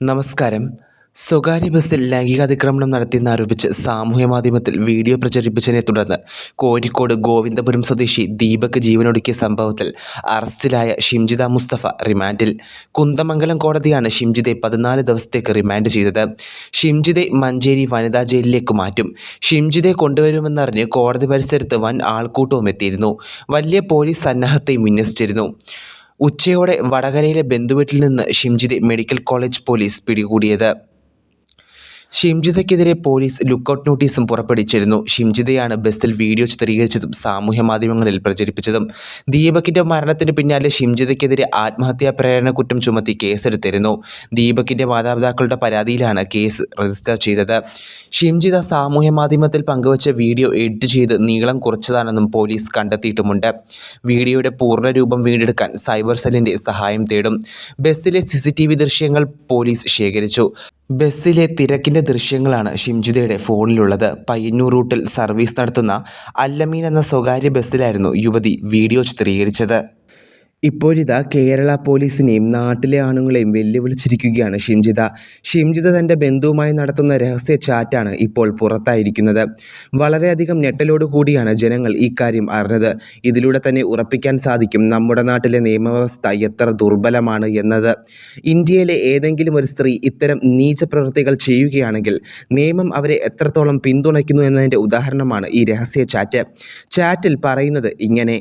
നമസ്കാരം. സ്വകാര്യ ബസ്സിൽ ലൈംഗികാതിക്രമണം നടത്തിയെന്നാരോപിച്ച് സാമൂഹ്യ മാധ്യമത്തിൽ വീഡിയോ പ്രചരിപ്പിച്ചതിനെ തുടർന്ന് കോഴിക്കോട് ഗോവിന്ദപുരം സ്വദേശി ദീപക് ജീവനൊടുക്കിയ സംഭവത്തിൽ അറസ്റ്റിലായ ഷിംജിത മുസ്തഫ റിമാൻഡിൽ. കുന്ദമംഗലം കോടതിയാണ് ഷിംജിതെ പതിനാല് ദിവസത്തേക്ക് റിമാൻഡ് ചെയ്തത്. ഷിംജിതെ മഞ്ചേരി വനിതാ ജയിലിലേക്ക് മാറ്റും. ഷിംജിതെ കൊണ്ടുവരുമെന്നറിഞ്ഞ് കോടതി പരിസരത്ത് വൻ ആൾക്കൂട്ടവും എത്തിയിരുന്നു. വലിയ പോലീസ് സന്നാഹത്തെയും വിന്യസിച്ചിരുന്നു. ഉച്ചയോടെ വടകരയിലെ ബന്ധുവീട്ടിൽ നിന്ന് ഷിംജിതെ മെഡിക്കൽ കോളേജ് പോലീസ് പിടികൂടിയത്. ഷിംജിതയ്ക്കെതിരെ പോലീസ് ലുക്കൌട്ട് നോട്ടീസും പുറപ്പെടുവിച്ചിരുന്നു. ഷിംജിതയാണ് ബസ്സിൽ വീഡിയോ ചിത്രീകരിച്ചതും സാമൂഹ്യ മാധ്യമങ്ങളിൽ പ്രചരിപ്പിച്ചതും. ദീപകിന്റെ മരണത്തിന് പിന്നാലെ ഷിംജിതയ്ക്കെതിരെ ആത്മഹത്യാ പ്രേരണ കുറ്റം ചുമത്തി കേസെടുത്തിരുന്നു. ദീപകിന്റെ മാതാപിതാക്കളുടെ പരാതിയിലാണ് കേസ് രജിസ്റ്റർ ചെയ്തത്. ഷിംജിത സാമൂഹ്യ മാധ്യമത്തിൽ പങ്കുവച്ച വീഡിയോ എഡിറ്റ് ചെയ്ത് നീളം കുറച്ചതാണെന്നും പോലീസ് കണ്ടെത്തിയിട്ടുമുണ്ട്. വീഡിയോയുടെ പൂർണ രൂപം വീണ്ടെടുക്കാൻ സൈബർ സെല്ലിന്റെ സഹായം തേടും. ബസ്സിലെ സി ദൃശ്യങ്ങൾ പോലീസ് ശേഖരിച്ചു. ബസ്സിലെ തിരക്കിന്റെ ദൃശ്യങ്ങളാണ് ഷിംജിതയുടെ ഫോണിലുള്ളത്. പയ്യന്നൂർ റൂട്ടിൽ സർവീസ് നടത്തുന്ന അല്ലമീൻ എന്ന സ്വകാര്യ ബസ്സിലായിരുന്നു യുവതി വീഡിയോ ചിത്രീകരിച്ചത്. ഇപ്പോഴിതാ കേരള പോലീസിനെയും നാട്ടിലെ ആണുങ്ങളെയും വെല്ലുവിളിച്ചിരിക്കുകയാണ് ഷിംജിത. ഷിംജിത തന്റെ ബന്ധുവുമായി നടത്തുന്ന രഹസ്യ ചാറ്റാണ് ഇപ്പോൾ പുറത്തായിരിക്കുന്നത്. വളരെയധികം ഞെട്ടലോട് കൂടിയാണ് ജനങ്ങൾ ഇക്കാര്യം അറിഞ്ഞത്. ഇതിലൂടെ തന്നെ ഉറപ്പിക്കാൻ സാധിക്കും നമ്മുടെ നാട്ടിലെ നിയമവ്യവസ്ഥ എത്ര ദുർബലമാണ് എന്നത്. ഇന്ത്യയിലെ ഏതെങ്കിലും ഒരു സ്ത്രീ ഇത്തരം നീച പ്രവൃത്തികൾ ചെയ്യുകയാണെങ്കിൽ നിയമം അവരെ എത്രത്തോളം പിന്തുണയ്ക്കുന്നു എന്നതിന്റെ ഉദാഹരണമാണ് ഈ രഹസ്യ ചാറ്റ്. ചാറ്റിൽ പറയുന്നത് ഇങ്ങനെ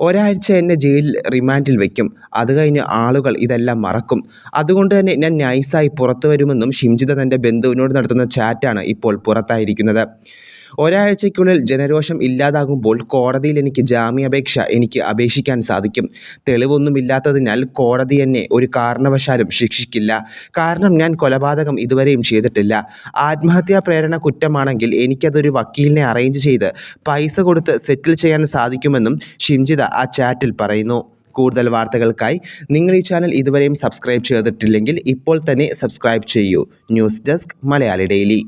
ഒരാഴ്ച എന്നെ ജയിലിൽ റിമാൻഡിൽ വയ്ക്കും അത് കഴിഞ്ഞ് ആളുകൾ ഇതെല്ലാം മറക്കും. അതുകൊണ്ട് തന്നെ ഞാൻ നൈസായി പുറത്തു വരുമെന്നും ഷിംജിത തന്റെ ബന്ധുവിനോട് നടത്തുന്ന ചാറ്റാണ് ഇപ്പോൾ പുറത്തായിരിക്കുന്നത്. ഒരാഴ്ചയ്ക്കുള്ളിൽ ജനരോഷം ഇല്ലാതാകുമ്പോൾ കോടതിയിൽ എനിക്ക് ജാമ്യാപേക്ഷ എനിക്ക് അപേക്ഷിക്കാൻ സാധിക്കും. തെളിവൊന്നുമില്ലാത്തതിനാൽ കോടതി എന്നെ ഒരു കാരണവശാലും ശിക്ഷിക്കില്ല. കാരണം ഞാൻ കൊലപാതകം ഇതുവരെയും ചെയ്തിട്ടില്ല. ആത്മഹത്യാ പ്രേരണ കുറ്റമാണെങ്കിൽ എനിക്കതൊരു വക്കീലിനെ അറേഞ്ച് ചെയ്ത് പൈസ കൊടുത്ത് സെറ്റിൽ ചെയ്യാൻ സാധിക്കുമെന്നും ഷിംജിത ആ ചാറ്റിൽ പറയുന്നു. കൂടുതൽ വാർത്തകൾക്കായി നിങ്ങൾ ഈ ചാനൽ ഇതുവരെയും സബ്സ്ക്രൈബ് ചെയ്തിട്ടില്ലെങ്കിൽ ഇപ്പോൾ തന്നെ സബ്സ്ക്രൈബ് ചെയ്യൂ. News desk Malayali daily.